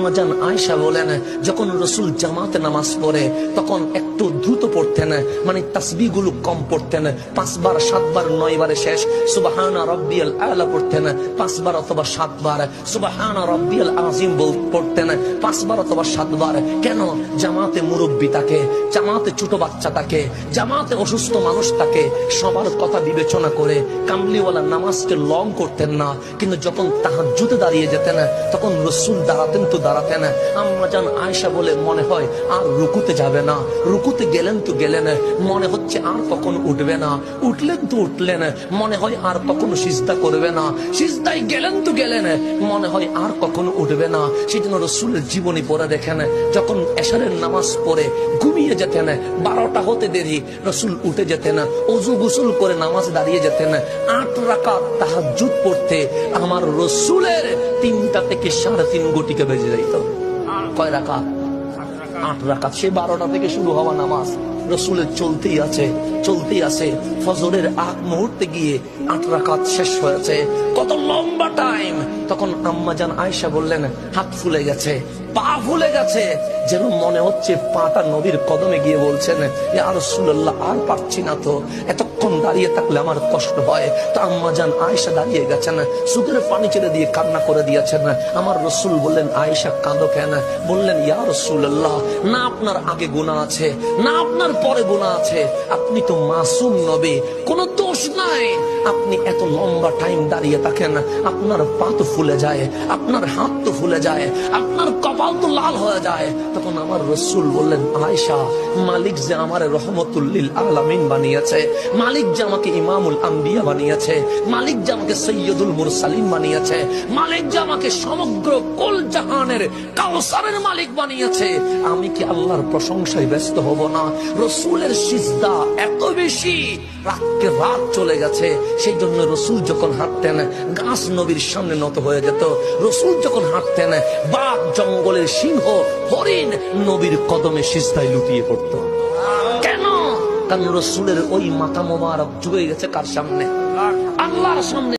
আম্মাজান আয়সা বলেন, যখন রসুল জামাতে নামাজ পড়ে, তখন একটু দ্রুত পড়তেন মানে তাসবিগুলো কম পড়তেন, পাঁচবার, সাতবার, নয়বারে শেষ। সুবাহানা রব্বিয়াল পড়তেন, পাঁচবার অথবা সাতবার। সুবাহানা রব্বিয়াল আজিম পড়তেন, পাঁচবার অথবা সাতবার। কেন? জামাতে মুরব্বী থাকে জামাতে ছোট বাচ্চা থাকে জামাতে অসুস্থ মানুষ থাকে সবার কথা বিবেচনা করে কামলিওয়ালা নামাজকে লং করতেন না। কিন্তু যখন তাহাজ্জুদে দাঁড়িয়ে যেতেন, তখন রসুল দাঁড়াতেন তো দাঁড়াতেন আম্মা জান আয়সা বলে মনে হয় আর রুকুতে যাবে না। রুকুতে গেলেন তো গেলেন, মনে হচ্ছে আর কখন উঠবে না। উঠলেন তো উঠলেন, মনে হয় আর কখনো সিজদা করবে না। সিজদায় গেলেন তো গেলেন, মনে হয় আর কখনো উঠবে না। সেই জন্য রসুলের জীবনী পড়ে দেখেন, যখন এশারের নামাজ পড়ে ঘুমিয়ে যেতেন, বারোটা হতে দেরি, রসুল উঠে যেতেন, অজু গোসল করে নামাজ দাঁড়িয়ে যেতেন, আট রাকাত তাহাজ্জুদ পড়তে আমার রসুলের তিনটা থেকে সাড়ে তিন গটিকে বেজে যাইত কয় রাখা আট রাখা সে বারোটা থেকে শুরু হওয়া নামাজ রসুলের চলতেই আছে চলতেই আছে। ফজরের আগ মুহূর্তে গিয়ে আট রাকাত শেষ হয়েছে। কত লম্বা টাইম তখন আম্মাজান আয়সা বললেন, হাত ফুলে গেছে। পা ফুলে গেছে, যেন মনে হচ্ছে পাটা নবীর কদমে গিয়ে বলছেন আর রসুল্লাহ আর পারছি না তো। এতক্ষণ দাঁড়িয়ে থাকলে আমার কষ্ট হয়। তো আম্মাজান আয়সা দাঁড়িয়ে গেছেন সুদের পানি ছেড়ে দিয়ে কান্না করে দিয়েছেন। আমার রসুল বললেন আয়সা কাঁদো কেন? বললেন, ইয়া রসুল্লাহ না আপনার আগে গুণা আছে, না আপনার পরে গুণা আছে। আপনি তো মাসুম নবী, কোনো দোষ নাই। আপনি এত লম্বা টাইম দাঁড়িয়ে থাকেন, আপনার পা তো ফুলে যায়, আপনার হাত তো ফুলে যায়, আপনার কপাল লাল হয়ে যায়। তখন আমার রসুল বললেন আয়সা মালিক যে আমার রহমতুল্লিল আলামিন বানিয়েছে, মালিক যে আমাকে ইমামুল আম্বিয়া বানিয়েছে, মালিক যে আমাকে সৈয়দুল মুরসালিম বানিয়েছে, মালিক যে আমাকে সমগ্র জাহানের কাউসারের মালিক বানিয়েছে, আমি কি আল্লাহর প্রশংসায় ব্যস্ত হব না? রসুলের সিজদা এত বেশি, রাতকে রাত চলে গেছে। সেই জন্য রসুল যখন হাঁটতেন, গাছ নবীর সামনে নত হয়ে যেত। রসুল যখন হাঁটতেন, বাঘ জঙ্গলের সিংহ হরিণ নবীর কদমে সিস্তায় লুটিয়ে পড়তো। কেন? কারণ রসুলের ওই মাথা মোবারক গেছে কার সামনে? আল্লাহর সামনে।